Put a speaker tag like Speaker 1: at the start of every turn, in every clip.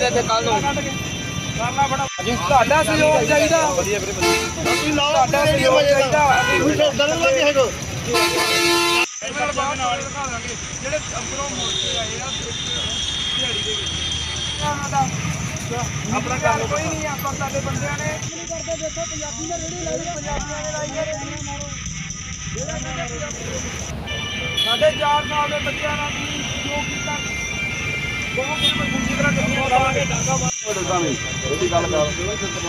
Speaker 1: ਇੱਥੇ ਕੱਲ ਨੂੰ ਜੀ ਤੁਹਾਡਾ ਸਹਿਯੋਗ ਚਾਹੀਦਾ
Speaker 2: ਵਧੀਆ ਵੀਰੇ
Speaker 3: ਤੁਸੀਂ ਲਾਓ
Speaker 1: ਤੁਹਾਡਾ ਸਹਿਯੋਗ ਚਾਹੀਦਾ
Speaker 3: ਤੁਸੀਂ ਦਰਦ ਲੱਗ ਹੈਗਾ
Speaker 2: ਮੇਰੇ ਜਿਹੜੇ ਅੰਦਰੋਂ ਮੁੜ ਆਏ ਆ ਦਿਹਾੜੀ ਦੇ ਵਿੱਚ
Speaker 1: ਆਪਣਾ ਕਰ ਕੋਈ ਨਹੀਂ ਆਪਾਂ ਸਾਡੇ ਬੰਦਿਆਂ ਨੇ ਕਰਦੇ ਦੇਖੋ ਪੰਜਾਬੀ ਨੇ ਰੇੜੀ ਲਾਈ ਪੰਜਾਬੀਆਂ ਨੇ ਲਾਈ ਸਾਡੇ ਚਾਰ ਸਾਲ ਦੇ ਬੱਚਿਆਂ ਨਾਲ ਵੀ ਜੋ ਕੀਤਾ
Speaker 4: ਇਹਦੀ ਗੱਲ ਕਰ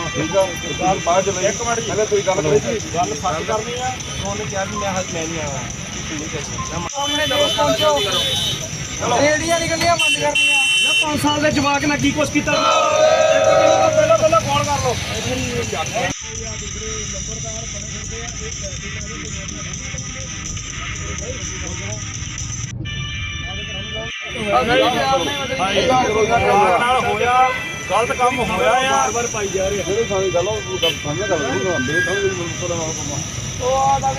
Speaker 4: ਠੀਕ ਆ ਸਰਕਾਰ ਬਾਅਦ ਚ
Speaker 2: ਇੱਕ ਮਿੰਟ ਜੀ।
Speaker 4: ਪਹਿਲੇ ਤੁਸੀਂ ਗੱਲ ਕਰੀ ਸੀ
Speaker 2: ਗੱਲ ਸੱਚ ਕਰਨੀ ਆ ਉਹਨੇ ਕਿਹਾ ਵੀ ਮੈਂ ਹੱਥ ਮੈਂ ਨਹੀਂ ਆਇਆ
Speaker 1: ਆਪਣੇ ਦੇਸ਼ ਪਹੁੰਚੋ ਰੇੜੀਆਂ ਨਿਕਲੀਆਂ ਬੰਦ ਕਰਨੀਆਂ।
Speaker 2: ਨਾ 5 ਸਾਲ ਦੇ ਜਵਾਕ ਨੇ ਕੀ ਕੁਛ ਕੀਤਾ? ਪਹਿਲਾਂ ਪਹਿਲਾਂ ਫੋਨ ਕਰ ਲਓ। ਨਾਲ ਹੋਇਆ ਗਲਤ ਕੰਮ ਹੋਇਆ ਆ। ਵਾਰ ਪਾਈ ਜਾ ਰਿਹਾ
Speaker 4: ਗੱਲ ਉਹ ਕਰ
Speaker 1: ਉਹ ਆ ਦਾ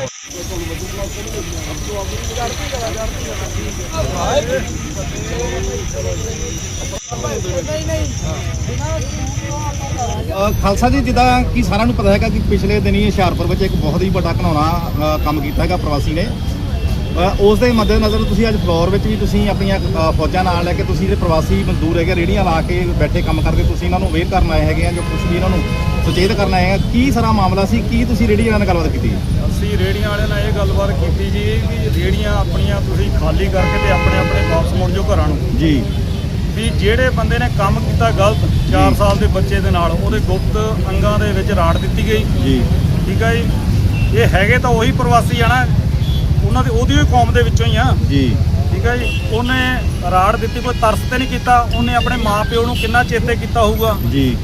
Speaker 5: ਖਾਲਸਾ ਜੀ ਜਿੱਦਾਂ ਕਿ ਸਾਰਿਆਂ ਨੂੰ ਪਤਾ ਹੈਗਾ ਕਿ ਪਿਛਲੇ ਦਿਨੀ ਹੁਸ਼ਿਆਰਪੁਰ ਵਿੱਚ ਇੱਕ ਬਹੁਤ ਹੀ ਵੱਡਾ ਘਨਾਉਣਾ ਕੰਮ ਕੀਤਾ ਹੈਗਾ ਪ੍ਰਵਾਸੀ ਨੇ। ਉਸ ਦੇ ਮੱਦੇਨਜ਼ਰ ਤੁਸੀਂ ਅੱਜ ਫਲੋਰ ਵਿੱਚ ਵੀ ਤੁਸੀਂ ਆਪਣੀਆਂ ਫੌਜਾਂ ਨਾਲ ਲੈ ਕੇ ਤੁਸੀਂ ਜਿਹੜੇ ਪ੍ਰਵਾਸੀ ਮਜ਼ਦੂਰ ਹੈਗੇ ਰੇੜੀਆਂ ਲਾ ਕੇ ਬੈਠੇ ਕੰਮ ਕਰਕੇ ਤੁਸੀਂ ਇਹਨਾਂ ਨੂੰ ਵੇਅਰ ਕਰਨ ਆਏ ਹੈਗੇ ਆ ਜੋ ਕੁਝ ਵੀ ਇਹਨਾਂ ਨੂੰ ਸੁਚੇਤ ਕਰਨ ਆਏ ਆ। ਕੀ ਸਾਰਾ ਮਾਮਲਾ ਸੀ? ਕੀ ਤੁਸੀਂ ਰੇੜੀ ਵਾਲਿਆਂ ਨਾਲ ਗੱਲਬਾਤ ਕੀਤੀ?
Speaker 2: ਅਸੀਂ ਰੇੜੀਆਂ ਵਾਲਿਆਂ ਨਾਲ ਇਹ ਗੱਲਬਾਤ ਕੀਤੀ ਜੀ ਵੀ ਰੇੜੀਆਂ ਆਪਣੀਆਂ ਤੁਸੀਂ ਖਾਲੀ ਕਰਕੇ ਤੇ ਆਪਣੇ ਆਪਣੇ ਵਾਪਸ ਮੁੜ ਜਾਓ ਘਰਾਂ ਨੂੰ।
Speaker 5: ਜੀ।
Speaker 2: ਵੀ ਜਿਹੜੇ ਬੰਦੇ ਨੇ ਕੰਮ ਕੀਤਾ ਗਲਤ 4 ਸਾਲ ਦੇ ਬੱਚੇ ਦੇ ਨਾਲ ਉਹਦੇ ਗੁਪਤ ਅੰਗਾਂ ਦੇ ਵਿੱਚ ਰਾੜ ਦਿੱਤੀ ਗਈ।
Speaker 5: ਜੀ।
Speaker 2: ਠੀਕ ਹੈ ਜੀ? ਇਹ ਹੈਗੇ ਤਾਂ ਉਹੀ ਪ੍ਰਵਾਸੀ ਆ ਨਾ। ਉਹਨਾਂ ਦੀ ਉਹਦੀ ਹੀ ਕੌਮ ਦੇ ਵਿੱਚੋਂ ਹੀ ਆ।
Speaker 5: ਜੀ।
Speaker 2: ਠੀਕ ਹੈ ਜੀ? ਉਹਨੇ ਰਾੜ ਦਿੱਤੀ ਕੋਈ ਤਰਸ ਤੇ ਨਹੀਂ ਕੀਤਾ। ਉਹਨੇ ਆਪਣੇ ਮਾਪਿਓ ਨੂੰ ਕਿੰਨਾ ਚੇਤੇ ਕੀਤਾ ਹੋਊਗਾ?
Speaker 5: ਜੀ।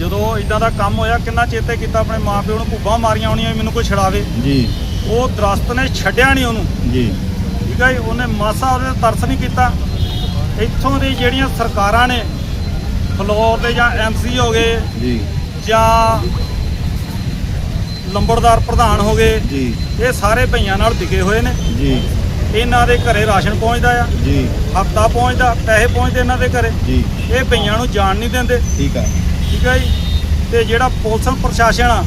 Speaker 2: ਜਦੋਂ ਇਦਾਂ ਦਾ ਕੰਮ ਹੋਇਆ ਕਿੰਨਾ ਚੇਤੇ ਕੀਤਾ ਆਪਣੇ ਮਾਪਿਓ ਨੂੰ? ਭੁੱਬਾਂ ਮਾਰੀਆਂ ਹੋਣੀਆਂ ਮੈਨੂੰ ਕੋਈ ਛਡਾਵੇ।
Speaker 5: ਜੀ।
Speaker 2: ਉਹ ਦਰਖਤ ਨੇ ਛੱਡਿਆ ਨਹੀਂ ਉਹਨੂੰ।
Speaker 5: ਜੀ।
Speaker 2: ਠੀਕ ਹੈ ਜੀ? ਉਹਨੇ ਮਾਸਾ ਉਹਦੇ ਤਰਸ ਨਹੀਂ ਕੀਤਾ। ਇੱਥੋਂ ਦੀ ਜਿਹੜੀਆਂ ਸਰਕਾਰਾਂ ਨੇ ਫਲੋਰ ਦੇ ਜਾਂ ਐਮਸੀ ਹੋ ਗਏ
Speaker 5: ਜੀ।
Speaker 2: ਜਾਂ ਲੰਬੜਦਾਰ ਪ੍ਰਧਾਨ ਹੋ ਗਏ।
Speaker 5: ਜੀ।
Speaker 2: ਇਹ ਸਾਰੇ ਭਈਆਂ ਨਾਲ ਵਿਕੇ ਹੋਏ ਨੇ।
Speaker 5: ਜੀ।
Speaker 2: ਇਹਨਾਂ ਦੇ ਘਰੇ ਰਾਸ਼ਨ ਪਹੁੰਚਦਾ ਆ।
Speaker 5: ਜੀ।
Speaker 2: ਹਫਤਾ ਪਹੁੰਚਦਾ ਪੈਸੇ ਪਹੁੰਚਦੇ ਇਹਨਾਂ ਦੇ ਘਰੇ।
Speaker 5: ਜੀ।
Speaker 2: ਇਹ ਭਈਆਂ ਨੂੰ ਜਾਣ ਨਹੀਂ ਦਿੰਦੇ।
Speaker 5: ਠੀਕ ਆ।
Speaker 2: ਠੀਕ ਹੈ ਜੀ? ਤੇ ਜਿਹੜਾ ਪੁਲਿਸ ਪ੍ਰਸ਼ਾਸਨ ਆ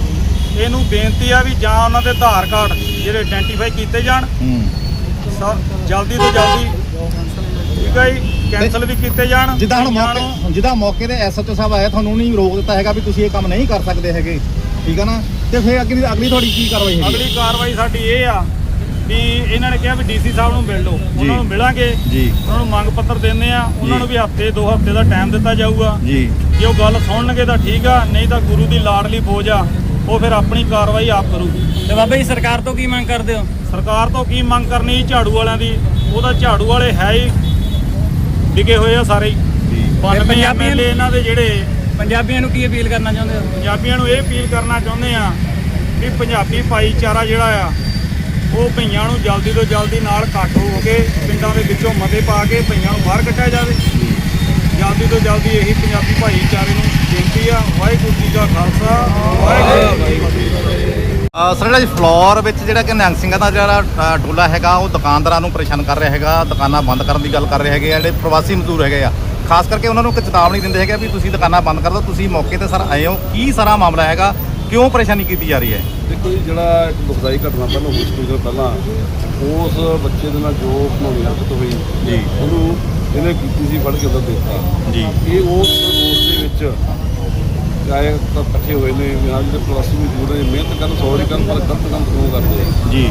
Speaker 2: ਇਹਨੂੰ ਬੇਨਤੀ ਆ ਵੀ ਜਾਂ ਉਹਨਾਂ ਦੇ ਆਧਾਰ ਕਾਰਡ ਜਿਹੜੇ ਆਇਡੈਂਟੀਫਾਈ ਕੀਤੇ ਜਾਣ।
Speaker 5: ਹੂੰ।
Speaker 2: ਜਲਦੀ ਤੋਂ ਜਲਦੀ। ਠੀਕ ਹੈ ਜੀ? ਕੈਨਸਲ ਵੀ ਕੀਤੇ ਜਾਣ।
Speaker 5: ਜਿੱਦਾਂ ਹੁਣ ਮੌਕੇ ਜਿੱਦਾਂ ਮੌਕੇ ਤੇ ਐਸਐਚਓ ਸਾਹਿਬ ਆਇਆ ਤੁਹਾਨੂੰ ਨਹੀਂ ਰੋਕ ਦਿੱਤਾ ਹੈਗਾ ਵੀ ਤੁਸੀਂ ਇਹ ਕੰਮ ਨਹੀਂ ਕਰ ਸਕਦੇ ਹੈਗੇ। ਠੀਕ ਆ ਨਾ? ਤੇ ਫਿਰ ਅਗਲੀ ਅਗਲੀ ਤੁਹਾਡੀ ਕੀ ਕਾਰਵਾਈ ਹੈਗੀ
Speaker 2: ਅਗਲੀ ਕਾਰਵਾਈ ਸਾਡੀ ਇਹ ਆ ਵੀ ਇਹਨਾਂ ਨੇ ਕਿਹਾ ਵੀ ਡੀਸੀ ਸਾਹਿਬ ਨੂੰ ਮਿਲ ਲਓ। ਉਹਨਾਂ ਨੂੰ ਮਿਲਾਂਗੇ।
Speaker 5: ਜੀ।
Speaker 2: ਉਹਨਾਂ ਨੂੰ ਮੰਗ ਪੱਤਰ ਦਿੰਦੇ ਆ। ਉਹਨਾਂ। ਨੂੰ ਵੀ ਹਫ਼ਤੇ ਦੋ ਹਫ਼ਤੇ ਦਾ ਟਾਈਮ ਦਿੱਤਾ ਜਾਊਗਾ।
Speaker 5: ਜੀ।
Speaker 2: ਜੇ ਉਹ ਗੱਲ ਸੁਣਨਗੇ ਤਾਂ ਠੀਕ ਆ ਨਹੀਂ ਤਾਂ ਗੁਰੂ ਦੀ ਲਾਡਲੀ ਫੌਜ ਆ। ਉਹ ਫਿਰ ਆਪਣੀ ਕਾਰਵਾਈ ਆਪ ਕਰੂਗੀ
Speaker 6: ਤੇ ਬਾਬਾ ਜੀ ਸਰਕਾਰ ਤੋਂ ਕੀ ਮੰਗ ਕਰਦੇ ਹੋ?
Speaker 2: ਸਰਕਾਰ ਤੋਂ ਕੀ ਮੰਗ ਕਰਨੀ ਝਾੜੂ ਵਾਲਿਆਂ ਦੀ। ਉਹਦਾ ਝਾੜੂ ਵਾਲੇ ਹੈ ਹੀ। ਡਿਗੇ ਹੋਏ ਆ ਸਾਰੇ ਹੀ।
Speaker 5: ਜੀ।
Speaker 2: 92
Speaker 6: ਪੰਜਾਬੀਆਂ
Speaker 2: ਐਮਐਲਏ ਇਹਨਾਂ ਦੇ ਜਿਹੜੇ
Speaker 6: ਪੰਜਾਬੀਆਂ ਨੂੰ ਕੀ ਅਪੀਲ ਕਰਨਾ ਚਾਹੁੰਦੇ ਹੋ?
Speaker 2: ਪੰਜਾਬੀਆਂ ਨੂੰ ਇਹ ਅਪੀਲ ਕਰਨਾ ਚਾਹੁੰਦੇ ਆ ਵੀ ਪੰਜਾਬੀ ਭਾਈਚਾਰਾ ਜਿਹੜਾ ਆ ਉਹ ਭਈਆਂ ਨੂੰ ਜਲਦੀ ਤੋਂ ਜਲਦੀ ਨਾਲ ਇਕੱਠ ਹੋ ਕੇ ਪਿੰਡਾਂ ਦੇ ਵਿੱਚੋਂ ਮਤੇ ਪਾ ਕੇ ਭਈਆਂ ਨੂੰ ਬਾਹਰ ਕੱਢਿਆ ਜਾਵੇ। ਜਲਦੀ ਤੋਂ ਜਲਦੀ ਇਹੀ ਪੰਜਾਬੀ ਭਾਈਚਾਰੇ ਨੂੰ ਬੇਨਤੀ ਆ। ਵਾਹਿਗੁਰੂ ਜੀ ਦਾ ਖਾਲਸਾ ਵਾਹਿਗੁਰੂ ਜੀ ਕੀ ਫਤਿਹ।
Speaker 5: ਸਰ ਜਿਹੜਾ ਜੀ ਫਲੋਰ ਵਿੱਚ ਜਿਹੜਾ ਕਿ ਨਿਹੰਗ ਸਿੰਘਾਂ ਦਾ ਜਿਹੜਾ ਟੋਲਾ ਹੈਗਾ ਉਹ ਦੁਕਾਨਦਾਰਾਂ ਨੂੰ ਪਰੇਸ਼ਾਨ ਕਰ ਰਿਹਾ ਹੈਗਾ ਦੁਕਾਨਾਂ ਬੰਦ ਕਰਨ ਦੀ ਗੱਲ ਕਰ ਰਹੇ ਹੈਗੇ ਆ ਜਿਹੜੇ ਪ੍ਰਵਾਸੀ ਮਜ਼ਦੂਰ ਹੈਗੇ ਆ। ਖਾਸ ਕਰਕੇ ਉਹਨਾਂ ਨੂੰ ਇੱਕ ਚੇਤਾਵਨੀ ਦਿੰਦੇ ਹੈਗੇ ਵੀ ਤੁਸੀਂ ਦੁਕਾਨਾਂ ਬੰਦ ਕਰ ਦਿਓ ਤੁਸੀਂ ਮੌਕੇ ਤੇ ਸਰ ਆਏ ਹੋ। ਕੀ ਸਾਰਾ ਮਾਮਲਾ ਹੈਗਾ? ਕਿਉਂ ਪਰੇਸ਼ਾਨੀ ਕੀਤੀ ਜਾ ਰਹੀ ਹੈ?
Speaker 4: ਦੇਖੋ ਜੀ ਜਿਹੜਾ ਇੱਕ ਦੁਖਦਾਈ ਘਟਨਾ ਪਹਿਲਾਂ ਹੋਈ ਸੀ ਕੁਝ ਦਿਨ ਪਹਿਲਾਂ ਉਸ ਬੱਚੇ ਦੇ ਨਾਲ ਜੋ ਘਨੌਣੀ ਹਰਕਤ ਹੋਈ
Speaker 5: ਜੀ।
Speaker 4: ਉਹਨੂੰ ਇਹਨੇ ਕੀਤੀ ਸੀ ਫੜ ਕੇ ਅੰਦਰ ਦੇ ਦਿੱਤਾ
Speaker 5: ਜੀ।
Speaker 4: ਇਹ ਉਸ ਉਸ ਦੇ ਵਿੱਚ ਚਾਹੇ ਤਾਂ ਇਕੱਠੇ ਹੋਏ ਨੇ ਵੀ ਹਾਂ ਜਿਹੜੇ ਪ੍ਰਵਾਸੀ ਮਜ਼ਦੂਰ ਨੇ ਮਿਹਨਤ ਕਰਨ ਸੌਰੀ ਕਰਨ ਪਰ ਗਲਤ ਕੰਮ ਕਿਉਂ ਕਰਦੇ
Speaker 5: ਜੀ।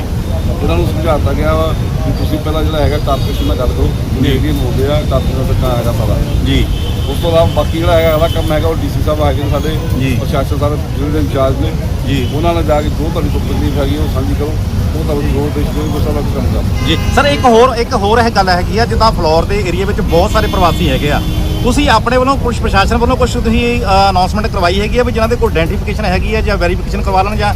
Speaker 4: ਇਹਨਾਂ ਨੂੰ ਸਮਝਾਤਾ ਗਿਆ ਵਾ ਕਿ ਤੁਸੀਂ ਪਹਿਲਾਂ ਜਿਹੜਾ ਹੈਗਾ ਕਾਰਪੋਰੇਸ਼ਨ ਨਾਲ ਗੱਲ ਕਰੋ ਜਿਹੜੀ ਮੋਦੇ ਆ ਕਾਰਪੋਰੇਸ਼ਨ ਦਾ ਹੈਗਾ ਸਾਰਾ।
Speaker 5: ਜੀ।
Speaker 4: ਉਸ ਤੋਂ ਇਲਾਵਾ ਬਾਕੀ ਜਿਹੜਾ ਹੈਗਾ ਅਗਲਾ ਕੰਮ ਹੈਗਾ ਉਹ ਡੀਸੀ ਸਾਹਿਬ ਆ ਨੇ ਸਾਡੇ
Speaker 5: ਜੀ।
Speaker 4: ਪ੍ਰਸ਼ਾਸਨ ਸਾਹਿਬ ਜਿਹੜੇ ਇੰਚਾਰਜ ਨੇ।
Speaker 5: ਜੀ।
Speaker 4: ਉਹਨਾਂ ਨਾਲ ਜਾ ਕੇ ਜੋ ਤੁਹਾਡੀ ਕੋਈ ਤਕਲੀਫ ਹੈਗੀ ਉਹ ਸਾਂਝੀ ਕਰੋ ਉਹ ਤੁਹਾਨੂੰ ਰੋਡ ਦੇ ਜਿਹੜੇ ਕੋਈ ਸਾਰਾ ਕੰਮ ਕਰ
Speaker 5: ਜੀ। ਸਰ ਇੱਕ ਹੋਰ ਇੱਕ ਹੋਰ ਇਹ ਗੱਲ ਹੈਗੀ ਆ ਜਿੱਦਾਂ ਫਲੋਰ ਦੇ ਏਰੀਆ ਵਿੱਚ ਬਹੁਤ ਸਾਰੇ ਪ੍ਰਵਾਸੀ ਹੈਗੇ ਆ। ਤੁਸੀਂ ਆਪਣੇ ਵੱਲੋਂ ਕੁਝ ਪ੍ਰਸ਼ਾਸਨ ਵੱਲੋਂ ਕੁਝ ਤੁਸੀਂ ਅਨਾਉਂਸਮੈਂਟ ਕਰਵਾਈ ਹੈਗੀ ਆ ਵੀ ਜਿਨ੍ਹਾਂ ਦੇ ਕੋਲ ਆਇਡੈਂਟੀਫਿਕੇਸ਼ਨ ਹੈਗੀ ਆ ਜਾਂ ਵੈਰੀਫਿਕੇਸ਼ਨ ਕਰਵਾ ਲੈਣ ਜਾਂ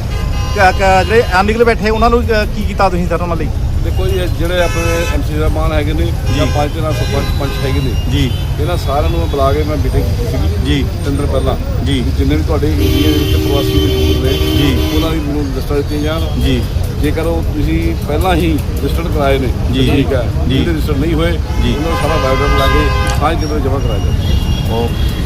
Speaker 5: ਕ- ਕ- ਜਿਹੜੇ ਅਨਲੀਗਲ ਬੈਠੇ ਉਹਨਾਂ ਨੂੰ ਅ, ਕੀ ਕੀਤਾ ਤੁਸੀਂ ਸਰ ਉਹਨਾਂ ਲਈ
Speaker 4: ਦੇਖੋ ਜੀ ਇਹ ਜਿਹੜੇ ਆਪਣੇ ਐਮਸੀ ਸਾਹਿਬਾਨ ਹੈਗੇ ਨੇ ਜਾਂ ਪੰਚ ਨਾਲ ਸਰਪੰਚ ਪੰਚ ਹੈਗੇ ਨੇ
Speaker 5: ਜੀ
Speaker 4: ਇਹਨਾਂ ਸਾਰਿਆਂ ਨੂੰ ਮੈਂ ਬੁਲਾ ਕੇ ਮੈਂ ਮੀਟਿੰਗ ਕੀਤੀ ਸੀਗੀ
Speaker 5: ਜੀ
Speaker 4: ਤਿੰਨ ਦਿਨ ਪਹਿਲਾਂ
Speaker 5: ਜੀ।
Speaker 4: ਵੀ ਜਿੰਨੇ ਵੀ ਤੁਹਾਡੇ ਏਰੀਆ ਦੇ ਵਿੱਚ ਪ੍ਰਵਾਸੀ ਮਜ਼ਦੂਰ ਨੇ
Speaker 5: ਜੀ।
Speaker 4: ਉਹਨਾਂ ਦੀ ਮੈਨੂੰ ਲਿਸਟਾਂ ਦਿੱਤੀਆਂ ਜਾਣ
Speaker 5: ਜੀ
Speaker 4: ਜੇਕਰ ਉਹ ਤੁਸੀਂ ਪਹਿਲਾਂ ਹੀ ਰਜਿਸਟਰਡ ਕਰਾਏ ਨੇ ਤਾਂ
Speaker 5: ਜੀ।
Speaker 4: ਠੀਕ ਹੈ
Speaker 5: ਜੀ।
Speaker 4: ਜਿਹੜੇ ਰਜਿਸਟਰ ਨਹੀਂ ਹੋਏ
Speaker 5: ਜੀ।
Speaker 4: ਉਹਨਾਂ ਨੂੰ ਸਾਰਾ ਬਾਇਓਡਾਟਾ ਲਾ ਕੇ ਹਾਂ ਕਿਤੇ ਜਮ੍ਹਾਂ ਕਰਾਇਆ ਜਾਵੇ
Speaker 5: ਓਕੇ